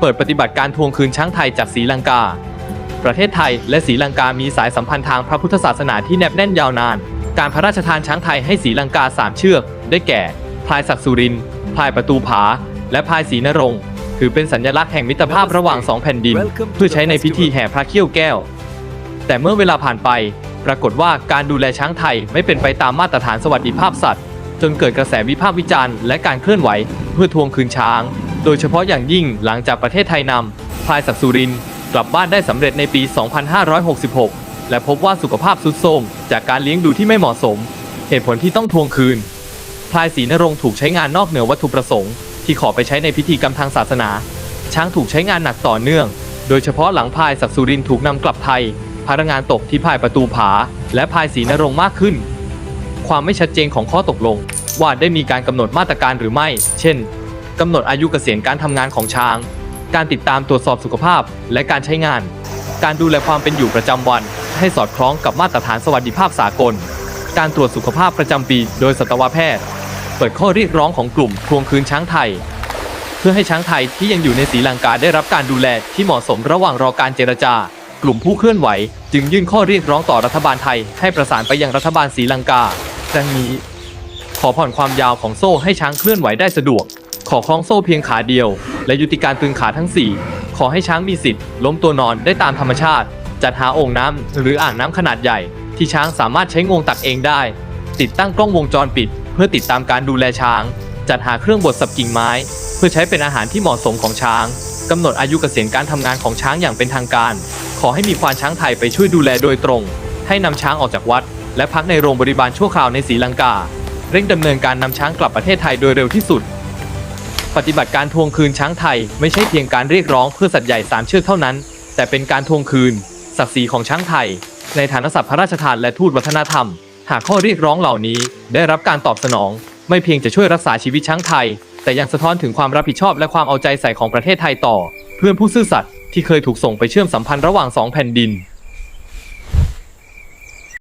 เปิดปฏิบัติการทวงคืนช้างไทยจากศรีลังกา ประเทศไทยและศรีลังกามีสายสัมพันธ์ทางพระพุทธศาสนาที่แนบแน่นยาวนาน การพระราชทานช้างไทยให้ศรีลังกาสามเชือก ได้แก่ พลายศักดิ์สุรินทร์พลายประตูผา และพลายศรีนรงค์ถือเป็นสัญลักษณ์แห่งมิตรภาพระหว่างสองแผ่นดิน เพื่อใช้ในพิธีแห่พระเขี้ยวแก้ว แต่เมื่อเวลาผ่านไป ปรากฏว่าการดูแลช้างไทยไม่เป็นไปตามมาตรฐานสวัสดิภาพสัตว์ จนเกิดกระแสวิพากษ์วิจารณ์และการเคลื่อนไหว เพื่อทวงคืนช้าง โดยเฉพาะอย่างยิ่งหลังจากประเทศไทยนำพายศักดิ์สุรินกลับบ้านได้สำเร็จในปี 2566 และพบว่าสุขภาพทรุดโทรมจากการเลี้ยงดูที่ไม่เหมาะสม เหตุผลที่ต้องทวงคืนพลายศรีนรงค์ถูกใช้งานนอกเหนือวัตถุประสงค์ ที่ขอไปใช้ในพิธีกรรมทางศาสนา ช้างถูกใช้งานหนักต่อเนื่อง โดยเฉพาะหลังพายศักดิ์สุรินถูกนำกลับไทยพนักงานตกที่พายประตูผา และพายศรีนรงค์มากขึ้น ความไม่ชัดเจนของข้อตกลง ว่าได้มีการกำหนดมาตรการหรือไม่ เช่น กำหนดอายุเกษียณการทำงานของช้าง การติดตามตรวจสอบสุขภาพ และการใช้งาน การดูแลความเป็นอยู่ประจำวัน ให้สอดคล้องกับมาตรฐานสวัสดิภาพสากล การตรวจสุขภาพประจำปี โดยสัตวแพทย์ เปิดข้อเรียกร้องของกลุ่มทวงคืนช้างไทย เพื่อให้ช้างไทยที่ยังอยู่ในศรีลังกาได้รับการดูแลที่เหมาะสมระหว่างรอการเจรจา กลุ่มผู้เคลื่อนไหว จึงยื่นข้อเรียกร้องต่อรัฐบาลไทย ให้ประสานไปยังรัฐบาลศรีลังกาดังนี้ขอผ่อนความยาวของโซ่ให้ช้างเคลื่อนไหวได้สะดวก ขอคล้องโซ่เพียงขาเดียว และยุติการตึงขาทั้ง 4 ขอให้ช้างมีสิทธิ์ล้มตัวนอนได้ตามธรรมชาติ จัดหาโอ่งน้ำหรืออ่างน้ำขนาดใหญ่ ที่ช้างสามารถใช้งวงตักเองได้ ติดตั้งกล้องวงจรปิด เพื่อติดตามการดูแลช้าง จัดหาเครื่องบดสับกิ่งไม้ เพื่อใช้เป็นอาหารที่เหมาะสมของช้างกำหนดอายุเกษียณการทำงานของช้างอย่างเป็นทางการ ขอให้มีควานช้างไทยไปช่วยดูแลโดยตรง ให้นำช้างออกจากวัด และพักในโรงบริบาลชั่วคราวในศรีลังกา เร่งดำเนินการนำช้างกลับประเทศไทยโดยเร็วที่สุด ปฏิบัติการทวงคืนช้างไทย ไม่ใช่เพียงการเรียกร้องเพื่อสัตว์ใหญ่สามเชือกเท่านั้น แต่เป็นการทวงคืน ศักดิ์ศรีของช้างไทย ในฐานะสัตว์พระราชทานและทูตวัฒนธรรม หากข้อเรียกร้องเหล่านี้ได้รับการตอบสนอง ไม่เพียงจะช่วยรักษาชีวิตช้างไทย แต่ยังสะท้อนถึงความรับผิดชอบและความเอาใจใส่ของประเทศไทยต่อ เพื่อนผู้ซื่อสัตย์ที่เคยถูกส่งไปเชื่อมสัมพันธ์ระหว่างสองแผ่นดิน